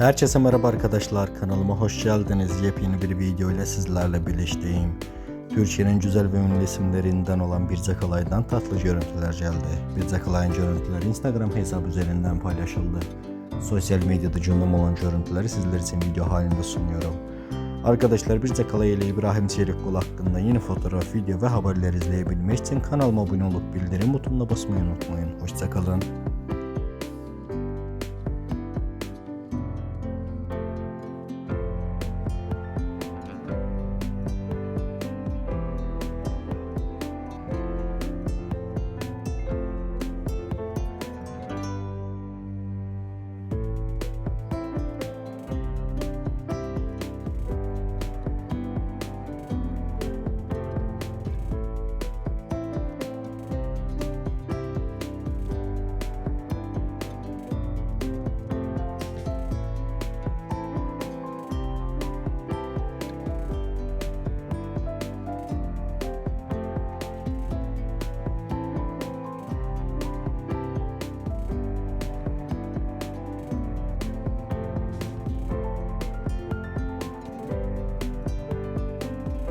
Herkese merhaba arkadaşlar kanalıma hoş geldiniz. Yepyeni bir video ile sizlerle birleşteyim. Türkiye'nin güzel ve ünlü isimlerinden olan Birce Kalay'dan tatlı görüntüler geldi. Birce Kalay'ın görüntüleri Instagram hesabı üzerinden paylaşıldı. Sosyal medyada gündem olan görüntüleri sizler için video halinde sunuyorum. Arkadaşlar Birce Kalay ile İbrahim Çelikkol hakkında yeni fotoğraf, video ve haberler izleyebilmek için kanalıma abone olup bildirim butonuna basmayı unutmayın. Hoşçakalın.